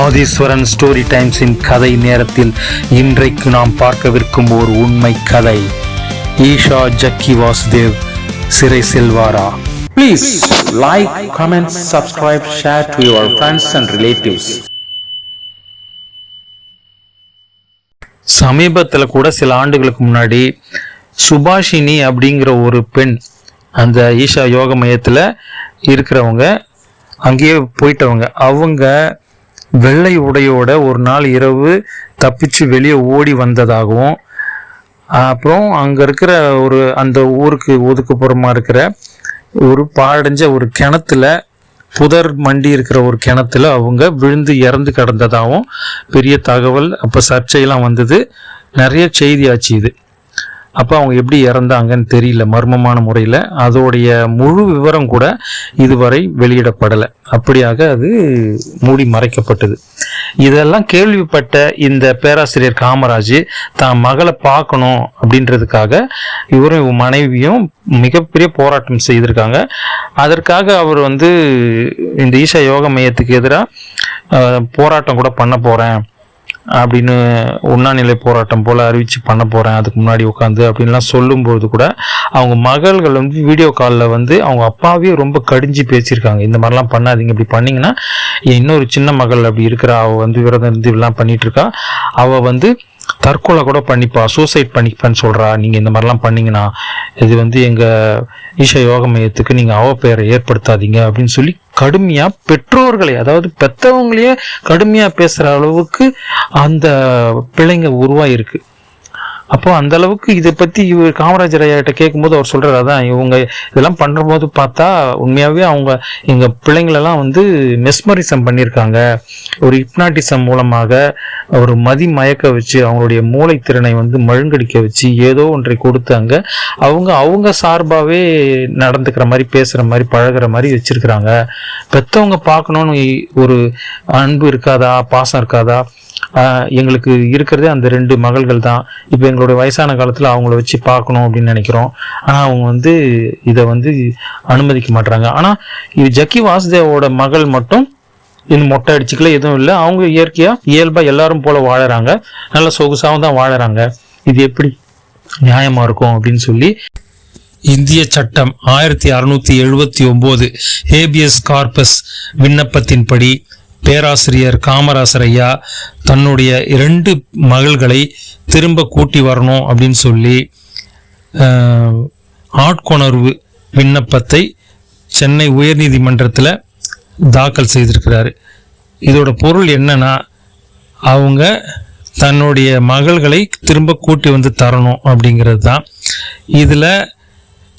Aadheeswaran story டைம்ஸின் கதை நேரத்தில் இன்றைக்கு நாம் பார்க்கவிருக்கும் ஒரு உண்மை கதை. ஈஷா ஜக்கி வாசுதேவ் சிறை செல்வாரா? Please like, comment, subscribe, share to your friends and relatives. சமீபத்தில் கூட சில ஆண்டுகளுக்கு முன்னாடி சுபாஷினி அப்படிங்கிற ஒரு பெண் அந்த ஈஷா யோக மையத்தில் இருக்கிறவங்க அங்கேயே போயிட்டவங்க. அவங்க வெள்ளை உடையோட ஒரு நாள் இரவு தப்பிச்சு வெளியே ஓடி வந்ததாகவும் அப்புறம் அங்கே இருக்கிற ஒரு அந்த ஊருக்கு ஒதுக்குப்புறமா இருக்கிற ஒரு பாழடைஞ்ச ஒரு கிணத்துல புதர் மண்டி இருக்கிற ஒரு கிணத்துல அவங்க விழுந்து இறந்து கிடந்ததாகவும் பெரிய தகவல். அப்போ சர்ச்சையெல்லாம் வந்தது. நிறைய செய்தி ஆச்சு இது. அப்போ அவங்க எப்படி இறந்தாங்கன்னு தெரியல மர்மமான முறையில். அதோடைய முழு விவரம் கூட இதுவரை வெளியிடப்படலை. அப்படியாக அது மூடி மறைக்கப்பட்டது. இதெல்லாம் கேள்விப்பட்ட இந்த பேராசிரியர் காமராஜ் தான் மகளை பார்க்கணும் அப்படின்றதுக்காக இவரும் மனைவியும் மிகப்பெரிய போராட்டம் செய்திருக்காங்க. அதற்காக அவர் வந்து இந்த ஈஷா யோக மையத்துக்கு எதிராக போராட்டம் கூட பண்ண போகிறேன் அப்படின்னு உண்ணாநிலை போராட்டம் போல் அறிவித்து பண்ண போகிறேன் அதுக்கு முன்னாடி உட்காந்து அப்படின்லாம் சொல்லும்போது கூட அவங்க மகள்கள் வந்து வீடியோ காலில் வந்து அவங்க அப்பாவே ரொம்ப கடிஞ்சு பேசியிருக்காங்க. இந்த மாதிரிலாம் பண்ணாதீங்க. இப்படி பண்ணிங்கன்னா இன்னொரு சின்ன மகள் அப்படி இருக்கிறா அவள் வந்து விரதம் இருந்து இப்படிலாம் பண்ணிகிட்ருக்கா அவள் வந்து தற்கொலை கூட பண்ணிப்பா சூசைட் பண்ணிப்பேன்னு சொல்கிறா நீங்கள் இந்த மாதிரிலாம் பண்ணிங்கன்னா இது வந்து எங்கள் ஈஷா யோக மையத்துக்கு நீங்கள் அவப்பெயரை ஏற்படுத்தாதீங்க அப்படின்னு சொல்லி கடுமையாக பெற்றோர்களை அதாவது பெற்றவங்களையே கடுமையாக பேசுகிற அளவுக்கு அந்த பிள்ளைங்க உருவாயிருக்கு. அப்போ அந்த அளவுக்கு இதை பத்தி இவர் காமராஜர் ஐயா கேட்கும்போது அவர் சொல்றாரு அதான் இவங்க இதெல்லாம் பண்ணும்போது பார்த்தா உண்மையாவே அவங்க எங்க பிள்ளைங்களெல்லாம் வந்து மெஸ்மரிசம் பண்ணியிருக்காங்க. ஒரு ஹிப்னாட்டிசம் மூலமாக ஒரு மதி மயக்க வச்சு அவங்களுடைய மூளைத்திறனை வந்து மழுங்கடிக்க வச்சு ஏதோ ஒன்றை கொடுத்தாங்க அவங்க அவங்க சார்பாகவே நடந்துக்கிற மாதிரி பேசுகிற மாதிரி பழகுற மாதிரி வச்சிருக்கிறாங்க. பெற்றவங்க பார்க்கணுன்னு ஒரு அன்பு இருக்காதா? பாசம் இருக்காதா? எங்களுக்கு இருக்கிறதே அந்த ரெண்டு மகள்கள் தான் இப்போ எங்களுடைய வயசான காலத்தில் அவங்கள வச்சு பார்க்கணும் அப்படின்னு நினைக்கிறோம். ஆனால் அவங்க வந்து இதை வந்து அனுமதிக்க மாட்றாங்க. ஆனால் இது ஜக்கி வாசுதேவோட மகள் மட்டும் இன்னும் மொட்டை அடிச்சுக்கல எதுவும் இல்லை. அவங்க இயற்கையாக இயல்பாக எல்லாரும் போல வாழறாங்க. நல்ல சொகுசாகவும் தான் வாழறாங்க. இது எப்படி நியாயமாக இருக்கும் அப்படின்னு சொல்லி இந்திய சட்டம் ஆயிரத்தி அறுநூத்தி எழுபத்தி ஒன்பது ஹேபியஸ் கார்பஸ் விண்ணப்பத்தின்படி பேராசிரியர் காமராசர் ஐயா தன்னுடைய இரண்டு மகள்களை திரும்ப கூட்டி வரணும் அப்படின்னு சொல்லி ஆட்கொணர்வு விண்ணப்பத்தை சென்னை உயர்நீதிமன்றத்தில் தாக்கல் செய்திருக்கிறாரு. இதோட பொருள் என்னன்னா அவங்க தன்னுடைய மகள்களை திரும்ப கூட்டி வந்து தரணும் அப்படிங்கிறது தான். இதில்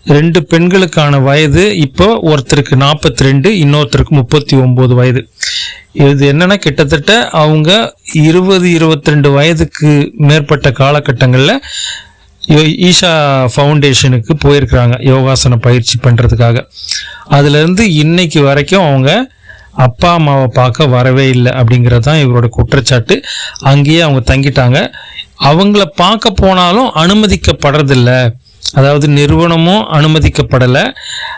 ரெண்டு பெண்களுக்கான வயது இப்போ ஒருத்தருக்கு நாற்பத்தி ரெண்டு இன்னொருத்தருக்கு முப்பத்தி ஒம்பது வயது. இது என்னன்னா கிட்டத்தட்ட அவங்க இருபது இருபத்தி ரெண்டு வயதுக்கு மேற்பட்ட காலகட்டங்களில் ஈஷா ஃபவுண்டேஷனுக்கு போயிருக்கிறாங்க யோகாசன பயிற்சி பண்ணுறதுக்காக அதுலேருந்து இன்னைக்கு வரைக்கும் அவங்க அப்பா அம்மாவை பார்க்க வரவே இல்லை அப்படிங்கிறது தான் இவரோட குற்றச்சாட்டு. அங்கேயே அவங்க தங்கிட்டாங்க. அவங்கள பார்க்க போனாலும் அனுமதிக்கப்படுறதில்ல. அதாவது நிறுவனமும் அனுமதிக்கப்படலை.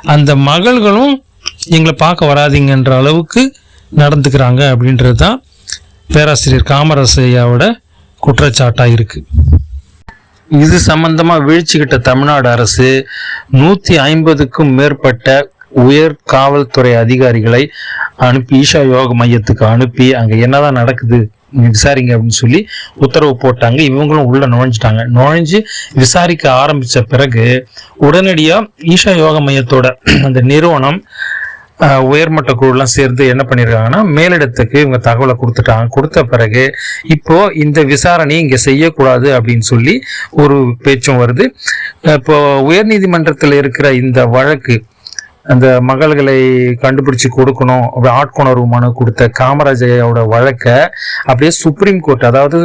அந்த மகள்களும் எங்களை பார்க்க வராதீங்கன்ற அளவுக்கு நடந்துக்கிறாங்க அப்படின்றது தான் பேராசிரியர் காமராசையாவோட குற்றச்சாட்டாக இருக்குது இது சம்பந்தமாக வீழ்ச்சிக்கிட்ட தமிழ்நாடு அரசு நூத்தி ஐம்பதுக்கும் மேற்பட்ட உயர் காவல்துறை அதிகாரிகளை அனுப்பி ஈஷா யோக மையத்துக்கு அனுப்பி அங்கே என்னதான் நடக்குது? விசாரிங்க அப்படின்னு சொல்லி உத்தரவு போட்டாங்க. இவங்களும் உள்ள நுழைஞ்சிட்டாங்க. நுழைஞ்சு விசாரிக்க ஆரம்பிச்ச பிறகு உடனடியா ஈஷா யோக மையத்தோட அந்த நிறுவனம் உயர்மட்ட குழுலாம் சேர்ந்து என்ன பண்ணியிருக்காங்கன்னா மேலிடத்துக்கு இவங்க தகவலை கொடுத்துட்டாங்க. கொடுத்த பிறகு இப்போ இந்த விசாரணை இங்கே செய்யக்கூடாது அப்படின்னு சொல்லி ஒரு பேச்சும் வருது. இப்போ உயர்நீதிமன்றத்தில் இருக்கிற இந்த வழக்கு அந்த மகள்களை கண்டுபிடிச்சு கொடுக்கணும். அப்படி ஆட்கொணர்வு மனு கொடுத்த காமராஜையோட வழக்கை அப்படியே சுப்ரீம் கோர்ட் அதாவது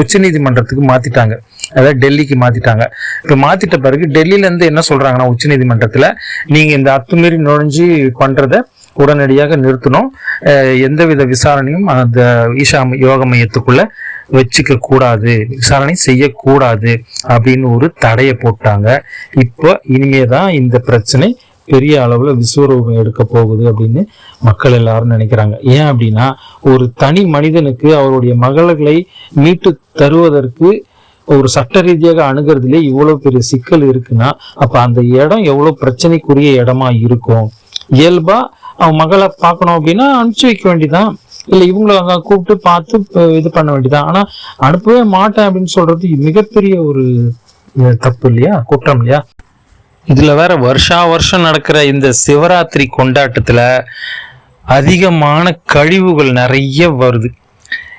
உச்ச நீதிமன்றத்துக்கு மாத்திட்டாங்க. அதாவது டெல்லிக்கு மாத்திட்டாங்க. இப்போ மாத்திட்ட பிறகு டெல்லியிலேருந்து என்ன சொல்றாங்கன்னா உச்ச நீதிமன்றத்தில் நீங்க இந்த அத்துமீறி நுழைஞ்சு பண்றத உடனடியாக நிறுத்தணும். எந்தவித விசாரணையும் அந்த ஈஷா யோக மையத்துக்குள்ள வச்சுக்க கூடாது. விசாரணை செய்யக்கூடாது அப்படின்னு ஒரு தடையை போட்டாங்க. இப்போ இனிமே தான் இந்த பிரச்சனை பெரிய அளவுல விஸ்வரூபம் எடுக்க போகுது அப்படின்னு மக்கள் எல்லாரும் நினைக்கிறாங்க. ஏன் அப்படின்னா ஒரு தனி மனிதனுக்கு அவருடைய மகள்களை மீட்டு தருவதற்கு ஒரு சட்ட ரீதியாக அணுகிறதுலே இவ்வளவு பெரிய சிக்கல் இருக்குன்னா அப்ப அந்த இடம் எவ்வளவு பிரச்சனைக்குரிய இடமா இருக்கும்? இயல்பா அவன் மகளை பார்க்கணும் அப்படின்னா அனுப்பிச்சு வைக்க வேண்டியதான் இல்ல இவங்கள அங்கே கூப்பிட்டு பார்த்து இது பண்ண வேண்டியதான் ஆனா அனுப்பவே மாட்டேன் அப்படின்னு சொல்றது மிகப்பெரிய ஒரு தப்பு இல்லையா? குற்றம் இல்லையா? இதுல வேற வருஷா வருஷம் நடக்கிற இந்த சிவராத்திரி கொண்டாட்டத்துல அதிகமான கழிவுகள் நிறைய வருது.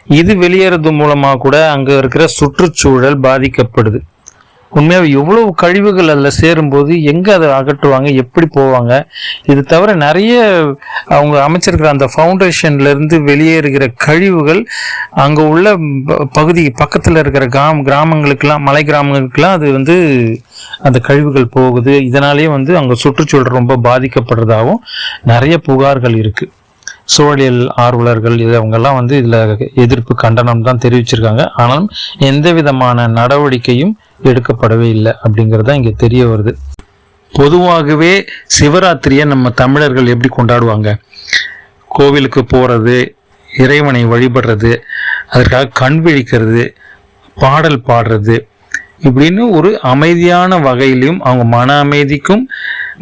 இது வெளியேறது மூலமா கூட அங்க இருக்கிற சுற்றுச்சூழல் பாதிக்கப்படுது. உண்மையாக எவ்வளவு கழிவுகள் அதில் சேரும்போது எங்கே அதை அகற்றுவாங்க எப்படி போவாங்க? இது தவிர நிறைய அவங்க அமைச்சிருக்கிற அந்த ஃபவுண்டேஷன்லேருந்து வெளியேறுகிற கழிவுகள் அங்கே உள்ள ப- பகுதி பக்கத்தில் இருக்கிற கிராம கிராமங்களுக்கெல்லாம் மலை கிராமங்களுக்கெல்லாம் அது வந்து அந்த கழிவுகள் போகுது. இதனாலேயே வந்து அங்கே சுற்றுச்சூழல் ரொம்ப பாதிக்கப்படுறதாகவும் நிறைய புகார்கள் இருக்குது சூழலியல் ஆர்வலர்கள் இது அவங்கெல்லாம் வந்து இதில் எதிர்ப்பு கண்டனம் தான் தெரிவிச்சிருக்காங்க. ஆனாலும் எந்த விதமான நடவடிக்கையும் எடுக்கப்படவே இல்லை அப்படிங்கிறது தான் இங்கே தெரிய வருது. பொதுவாகவே சிவராத்திரியை நம்ம தமிழர்கள் எப்படி கொண்டாடுவாங்க? கோவிலுக்கு போகிறது இறைவனை வழிபடுறது அதற்காக கண் விழிக்கிறது பாடல் பாடுறது இப்படின்னு ஒரு அமைதியான வகையிலையும் அவங்க மன அமைதிக்கும்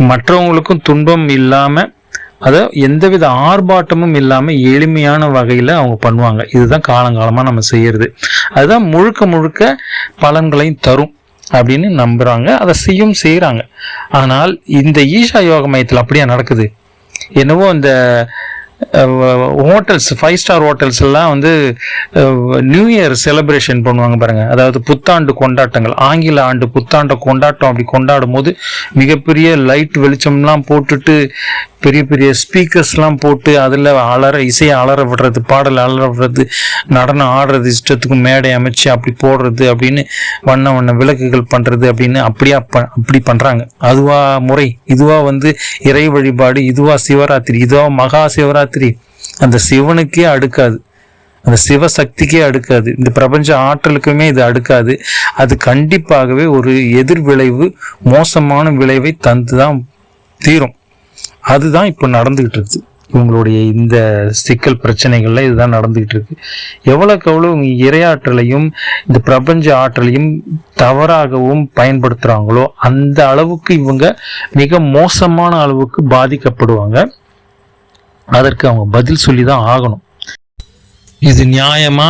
மற்றவங்களுக்கும் துன்பம் இல்லாமல் அதை எந்தவித ஆர்ப்பாட்டமும் இல்லாமல் எளிமையான வகையில் அவங்க பண்ணுவாங்க. இதுதான் காலங்காலமாக நம்ம செய்கிறது அதுதான் முழுக்க முழுக்க பலன்களையும் தரும் அப்படின்னு நம்புகிறாங்க அதை செய்யும் செய்கிறாங்க ஆனால் இந்த ஈஷா யோக மையத்தில் அப்படியே நடக்குது? என்னவோ இந்த ஹோட்டல்ஸ் ஃபைவ் ஸ்டார் ஹோட்டல்ஸ் எல்லாம் வந்து நியூ இயர் செலிப்ரேஷன் பண்ணுவாங்க பாருங்க. அதாவது புத்தாண்டு கொண்டாட்டங்கள். ஆங்கில ஆண்டு புத்தாண்டை கொண்டாட்டம் அப்படி கொண்டாடும் போது மிகப்பெரிய லைட் வெளிச்சம்லாம் போட்டுட்டு பெரிய பெரிய ஸ்பீக்கர்ஸ்லாம் போட்டு அதில் அலற இசையை அலற விடுறது பாடல் அலற விடுறது நடனம் ஆடுறது இஷ்டத்துக்கு மேடை அமைச்சு அப்படி போடுறது அப்படின்னு வண்ண வண்ண விளக்குகள் பண்ணுறது அப்படின்னு அப்படியா ப- அப்படி பண்ணுறாங்க அதுவா முறை இதுவா வந்து இறை வழிபாடு இதுவா சிவராத்திரி இதுவா மகா சிவராத்திரி. அந்த சிவனுக்கே அடுக்காது. அந்த சிவசக்திக்கே அடுக்காது. இந்த பிரபஞ்ச ஆற்றலுக்குமே இது அடுக்காது. அது கண்டிப்பாகவே ஒரு எதிர்விளைவு மோசமான விளைவை தந்து தான் தீரும். அதுதான் இப்போ நடந்துகிட்டு இருக்கு இவங்களுடைய இந்த சிக்கல் பிரச்சனைகள்ல இதுதான் நடந்துகிட்டு இருக்கு எவ்வளவுக்கு எவ்வளவு இவங்க இரையாற்றலையும் இந்த பிரபஞ்ச ஆற்றலையும் தவறாகவும் பயன்படுத்துறாங்களோ அந்த அளவுக்கு இவங்க மிக மோசமான அளவுக்கு பாதிக்கப்படுவாங்க. அதற்கு அவங்க பதில் சொல்லி தான் ஆகணும். இது நியாயமா?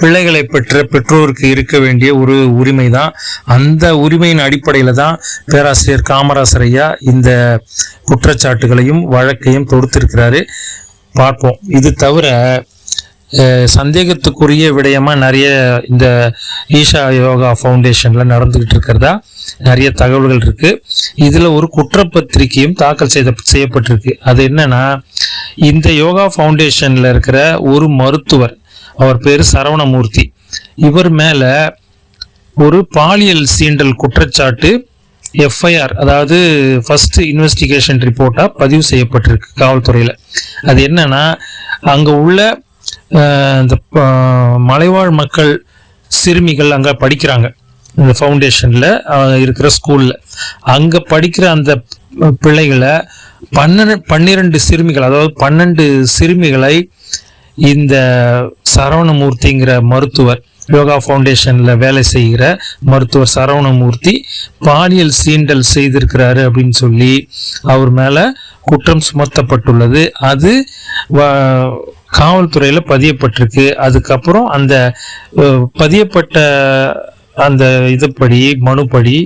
பிள்ளைகளை பெற்ற பெற்றோருக்கு இருக்க வேண்டிய ஒரு உரிமை தான் அந்த உரிமையின் அடிப்படையில் தான் பேராசிரியர் காமராசர் ஐயா இந்த குற்றச்சாட்டுகளையும் வழக்கையும் தொடுத்திருக்கிறாரு. பார்ப்போம். இது தவிர சந்தேகத்துக்குரிய விடயமா நிறைய இந்த ஈஷா யோகா ஃபவுண்டேஷன்ல நடந்துகிட்டு இருக்கிறதா? நிறைய தகவல்கள் இருக்கு. இதுல ஒரு குற்றப்பத்திரிக்கையும் தாக்கல் செய்த செய்யப்பட்டிருக்கு. அது என்னன்னா இந்த யோகா ஃபவுண்டேஷன்ல இருக்கிற ஒரு மருத்துவர் அவர் பேர் சரவணமூர்த்தி. இவர் மேல ஒரு பாலியல் சீண்டல் குற்றச்சாட்டு எஃப்ஐஆர் அதாவது ஃபர்ஸ்ட் இன்வெஸ்டிகேஷன் ரிப்போர்ட்டா பதிவு செய்யப்பட்டிருக்கு காவல்துறையில. அது என்னன்னா அங்க உள்ள அஹ், இந்த மலைவாழ் மக்கள் சிறுமிகள் அங்கே படிக்கிறாங்க. இந்த ஃபவுண்டேஷன்ல இருக்கிற ஸ்கூல்ல. அங்கே படிக்கிற அந்த பிள்ளைகளை பன்னெண்டு பன்னிரெண்டு சிறுமிகள் அதாவது பன்னெண்டு சிறுமிகளை இந்த சரவணமூர்த்திங்கிற மருத்துவர் யோகா ஃபவுண்டேஷனில் வேலை செய்கிற மருத்துவர் சரவணமூர்த்தி பாலியல் சீண்டல் செய்திருக்கிறாரு அப்படின்னு சொல்லி அவர் மேலே குற்றம் சுமத்தப்பட்டுள்ளது. அது வ- பதியப்பட்டிருக்கு. அதுக்கப்புறம் அந்த பதியப்பட்ட அந்த இதுப்படி மனுப்படி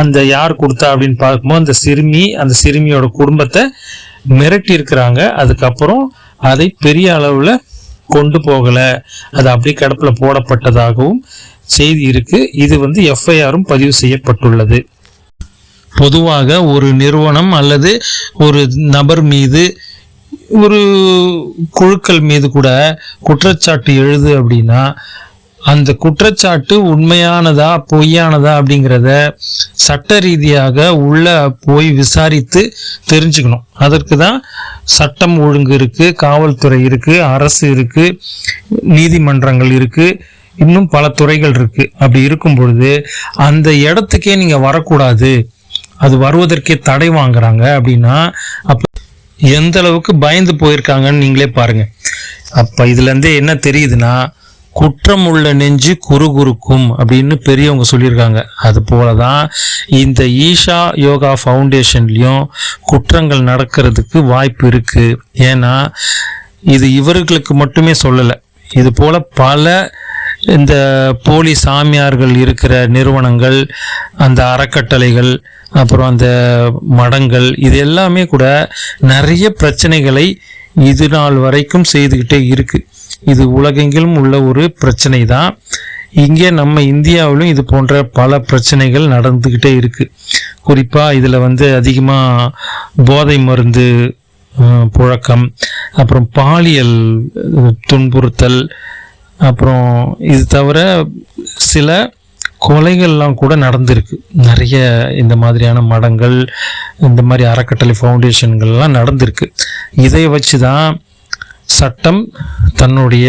அந்த யார் கொடுத்தா அப்படின்னு பார்க்கும்போது அந்த சிறுமி அந்த சிறுமியோட குடும்பத்தை மிரட்டி இருக்கிறாங்க அதுக்கப்புறம் அதை பெரிய அளவில் கொண்டு போகலை. அது அப்படியே கிடப்பில் போடப்பட்டதாகவும் செய்தி இருக்கு. இது வந்து எஃப்ஐஆரும் பதிவு செய்யப்பட்டுள்ளது. பொதுவாக ஒரு நிறுவனம் அல்லது ஒரு நபர் மீது ஒரு குழுக்கள் மீது கூட குற்றச்சாட்டு எழுது அப்படின்னா அந்த குற்றச்சாட்டு உண்மையானதா பொய்யானதா அப்படிங்கிறத சட்ட ரீதியாக உள்ள போய் விசாரித்து தெரிஞ்சுக்கணும். அதற்கு தான் சட்டம் ஒழுங்கு இருக்கு காவல்துறை இருக்கு அரசு இருக்கு நீதிமன்றங்கள் இருக்கு இன்னும் பல துறைகள் இருக்கு. அப்படி இருக்கும் பொழுது அந்த இடத்துக்கே நீங்க வரக்கூடாது. அது வருவதற்கே தடை வாங்குறாங்க அப்படின்னா அப்போ எந்த அளவுக்கு பயந்து போயிருக்காங்கன்னு நீங்களே பாருங்க. அப்ப இதுல இருந்தே என்ன தெரியுதுன்னா குற்றம் உள்ள நெஞ்சு குறுகுறுக்கும் அப்படின்னு பெரியவங்க சொல்லியிருக்காங்க. அது போல தான் இந்த ஈஷா யோகா ஃபவுண்டேஷன்லேயும் குற்றங்கள் நடக்கிறதுக்கு வாய்ப்பு இருக்குது ஏன்னா இது இவர்களுக்கு மட்டுமே சொல்லலை. இது போல் பல இந்த போலி சாமியார்கள் இருக்கிற நிறுவனங்கள் அந்த அறக்கட்டளைகள் அப்புறம் அந்த மடங்கள் இது எல்லாமே கூட நிறைய பிரச்சனைகளை இது நாள் வரைக்கும் செய்துக்கிட்டே இருக்குது இது உலகெங்கிலும் உள்ள ஒரு பிரச்சனை தான் இங்கே நம்ம இந்தியாவிலும் இது போன்ற பல பிரச்சனைகள் நடந்துக்கிட்டே இருக்குது குறிப்பாக இதில் வந்து அதிகமாக போதை மருந்து புழக்கம் அப்புறம் பாலியல் துன்புறுத்தல் அப்புறம் இது தவிர சில கொலைகள்லாம் கூட நடந்திருக்கு. நிறைய இந்த மாதிரியான மடங்கள் இந்த மாதிரி அறக்கட்டளை ஃபவுண்டேஷன்கள்லாம் நடந்திருக்கு. இதை வச்சு தான் சட்டம் தன்னுடைய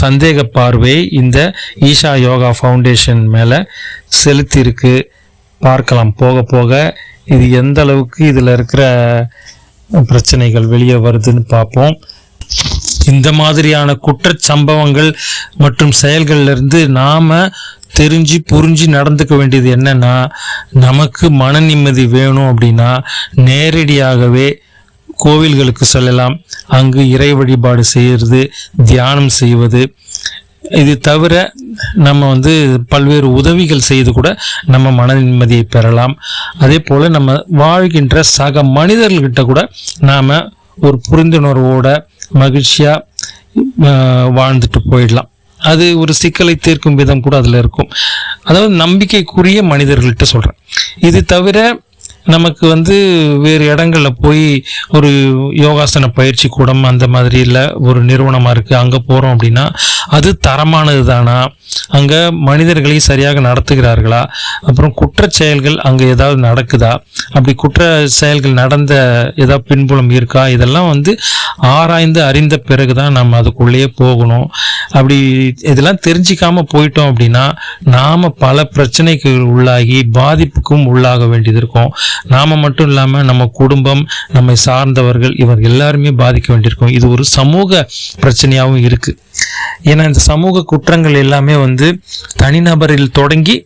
சந்தேக பார்வை இந்த ஈஷா யோகா ஃபவுண்டேஷன் மேலே செலுத்தியிருக்கு. பார்க்கலாம் போக போக இது எந்த அளவுக்கு இதில் இருக்கிற பிரச்சனைகள் வெளியே வருதுன்னு பார்ப்போம். இந்த மாதிரியான குற்றச்சம்பவங்கள் மற்றும் செயல்கள்லேருந்து இருந்து தெரிஞ்சு புரிஞ்சு நடந்துக்க வேண்டியது என்னன்னா நமக்கு மன நிம்மதி வேணும் அப்படின்னா நேரடியாகவே கோவில்களுக்கு செல்லலாம். அங்கு இறை வழிபாடு செய்கிறது தியானம் செய்வது. இது தவிர நம்ம வந்து பல்வேறு உதவிகள் செய்து கூட நம்ம மன நிம்மதியை பெறலாம். அதே போல் நம்ம வாழ்கின்ற சக மனிதர்கள்கிட்ட கூட நாம் ஒரு புரிந்துணர்வோட மகிழ்ச்சியாக வாழ்ந்துட்டு போயிடலாம். அது ஒரு சிக்கலை தீர்க்கும் விதம் கூட அதில் இருக்கும். அதாவது நம்பிக்கைக்குரிய மனிதர்கள்ட்ட சொல்கிறேன் இது தவிர நமக்கு வந்து வேறு இடங்களில் போய் ஒரு யோகாசன பயிற்சி கூடம் அந்த மாதிரி இல்லை ஒரு நிறுவனமாக இருக்குது அங்கே போகிறோம் அப்படின்னா அது தரமானது தானா அங்கே மனிதர்களை சரியாக நடத்துகிறார்களா? அப்புறம் குற்ற செயல்கள் அங்கே ஏதாவது நடக்குதா? அப்படி குற்ற செயல்கள் நடந்த ஏதாவது பின்புலம் இருக்கா? இதெல்லாம் வந்து ஆராய்ந்து அறிந்த பிறகு தான் நம்ம அதுக்குள்ளேயே போகணும். அப்படி இதெல்லாம் தெரிஞ்சிக்காமல் போயிட்டோம் அப்படின்னா நாம் பல பிரச்சனைக்கு உள்ளாகி பாதிப்புக்கும் உள்ளாக வேண்டியது இருக்கும். நாம் மட்டும் இல்லாமல் நம்ம குடும்பம் நம்மை சார்ந்தவர்கள் இவர் எல்லாருமே பாதிக்க வேண்டியிருக்கும். இது ஒரு சமூக பிரச்சனையாகவும் இருக்குது ஏன்னா இந்த சமூக குற்றங்கள் எல்லாமே வந்து தனிநபரில் தொடங்கி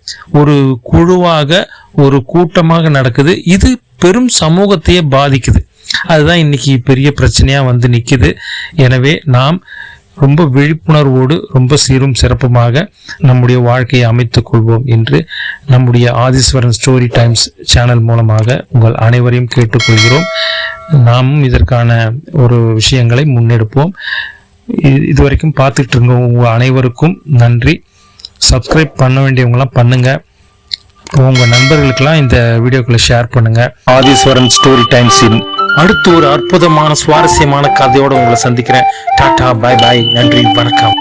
ஒரு குழுவாக ஒரு கூட்டமாக நடக்குது. இது பெரும் சமூகத்தையே பாதிக்குது. அதுதான் இன்னைக்கு பெரிய பிரச்சனையாக வந்து நிற்கிது எனவே நாம் ரொம்ப விழிப்புணர்வோடு ரொம்ப சீரும் சிறப்புமாக நம்முடைய வாழ்க்கையை அமைத்துக் கொள்வோம் என்று நம்முடைய ஆதீஸ்வரன் ஸ்டோரி டைம்ஸ் சேனல் மூலமாக உங்கள் அனைவரையும் கேட்டுக்கொள்கிறோம். நாமும் இதற்கான ஒரு விஷயங்களை முன்னெடுப்போம். இதுவரைக்கும் பார்த்துட்டு இருங்க உங்கள் அனைவருக்கும் நன்றி. சப்ஸ்கிரைப் பண்ண வேண்டியவங்களாம் பண்ணுங்கள் உங்கள் நண்பர்களுக்கெல்லாம் இந்த வீடியோக்களை ஷேர் பண்ணுங்கள் ஆதீஸ்வரன் ஸ்டோரி டைம்ஸின் அடுத்து ஒரு அற்புதமான சுவாரஸ்யமான கதையோடு உங்களை சந்திக்கிறேன். டாடா பாய் பாய் நன்றி வணக்கம்.